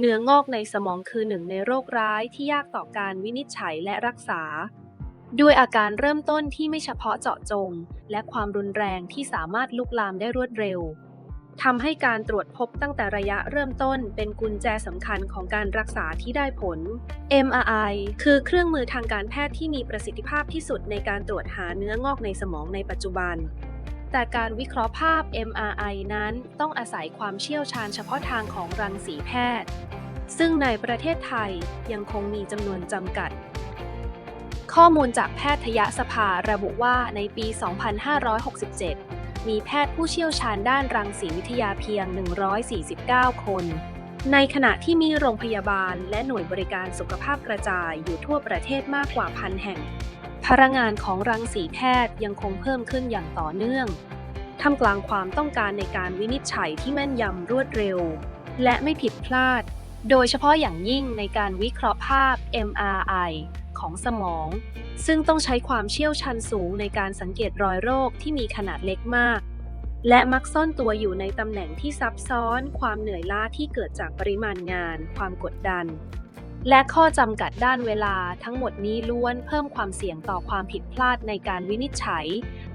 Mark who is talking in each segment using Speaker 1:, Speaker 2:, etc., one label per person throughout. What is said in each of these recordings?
Speaker 1: เนื้องอกในสมองคือหนึ่งในโรคร้ายที่ยากต่อการวินิจฉัยและรักษา ด้วยอาการเริ่มต้นที่ไม่เฉพาะเจาะจง และความรุนแรงที่สามารถลุกลามได้รวดเร็วทำให้การตรวจพบตั้งแต่ระยะเริ่มต้นเป็นกุญแจสำคัญของการรักษาที่ได้ผล MRI คือเครื่องมือทางการแพทย์ที่มีประสิทธิภาพที่สุดในการตรวจหาเนื้องอกในสมองในปัจจุบัน แต่การวิเคราะห์ภาพ MRI นั้นต้องอาศัยความเชี่ยวชาญเฉพาะทางของรังสีแพทย์ ซึ่งในประเทศไทยยังคงมีจำนวนจำกัด ข้อมูลจากแพทยสภาระบุว่าในปี 2567 มีแพทย์ผู้เชี่ยวชาญด้านรังสีวิทยาเพียง 149 คน ในขณะที่มีโรงพยาบาลและหน่วยบริการสุขภาพกระจายอยู่ทั่วประเทศมากกว่าพันแห่ง พลังงานของรังสีแพทย์ยังคงเพิ่มขึ้นอย่างต่อเนื่องท่ามกลางความต้องการในการวินิจฉัยที่แม่นยำรวดเร็ว และไม่ผิดพลาด โดยเฉพาะอย่างยิ่งในการวิเคราะห์ภาพ MRI ของสมอง ซึ่งต้องใช้ความเชี่ยวชาญสูงในการสังเกตรอยโรคที่มีขนาดเล็กมาก และมักซ่อนตัวอยู่ในตำแหน่งที่ซับซ้อน ความเหนื่อยล้าที่เกิดจากปริมาณงาน ความกดดัน และข้อจำกัดด้านเวลาทั้งหมดนี้ล้วนเพิ่มความเสี่ยงต่อความผิดพลาดในการวินิจฉัย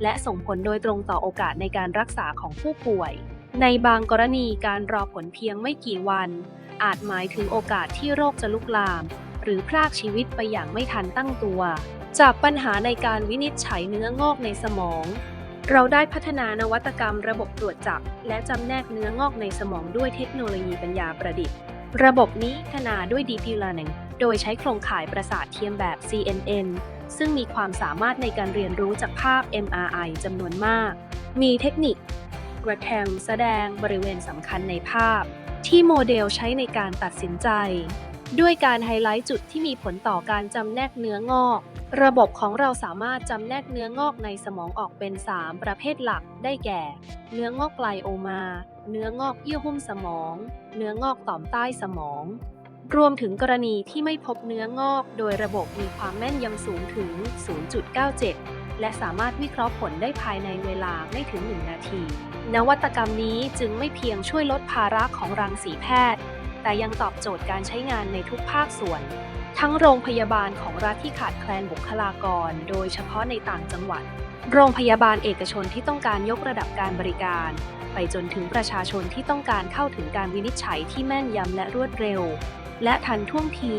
Speaker 1: และส่งผลโดยตรงต่อโอกาสในการรักษาของผู้ป่วย ในบางกรณีการรอผลเพียงไม่กี่วัน อาจหมายถึงโอกาสที่โรคจะลุกลาม หรือพรากชีวิตไปอย่างไม่ทันตั้งตัว จากปัญหาในการวินิจฉัยเนื้องอกในสมอง เราได้พัฒนานวัตกรรมระบบตรวจจับ และจำแนกเนื้องอกในสมองด้วยเทคโนโลยีปัญญาประดิษฐ์ ระบบนี้พัฒนาด้วย Deep Learning โดยใช้โครงข่ายประสาทเทียมแบบ CNN ซึ่งมีความสามารถในการเรียนรู้จากภาพ MRI จำนวนมาก มีเทคนิคกระแทมแสดงบริเวณสำคัญในภาพ ที่โมเดลใช้ในการตัดสินใจ ด้วยการไฮไลท์จุดที่มีผลต่อการจำแนกเนื้องอก ระบบของเราสามารถจำแนกเนื้องอกในสมองออกเป็น 3 ประเภทหลักได้แก่ เนื้องอกไกลโอมา เนื้องอกเยื่อหุ้มสมอง เนื้องอกต่อมใต้สมอง รวมถึงกรณีที่ไม่พบเนื้องอก โดยระบบมีความแม่นยำสูงถึง 0.97 และสามารถวิเคราะห์ผลได้ภายในเวลาไม่ถึง 1 นาที นวัตกรรมนี้จึงไม่เพียงช่วยลดภาระของรังสีแพทย์ แต่ยังตอบโจทย์การใช้งานในทุกภาคส่วน ทั้งโรงพยาบาลของรัฐที่ขาดแคลนบุคลากร โดยเฉพาะในต่างจังหวัด โรงพยาบาลเอกชนที่ต้องการยกระดับการบริการ ไปจนถึงประชาชนที่ต้องการเข้าถึงการวินิจฉัยที่แม่นยำและรวดเร็ว และทันท่วงที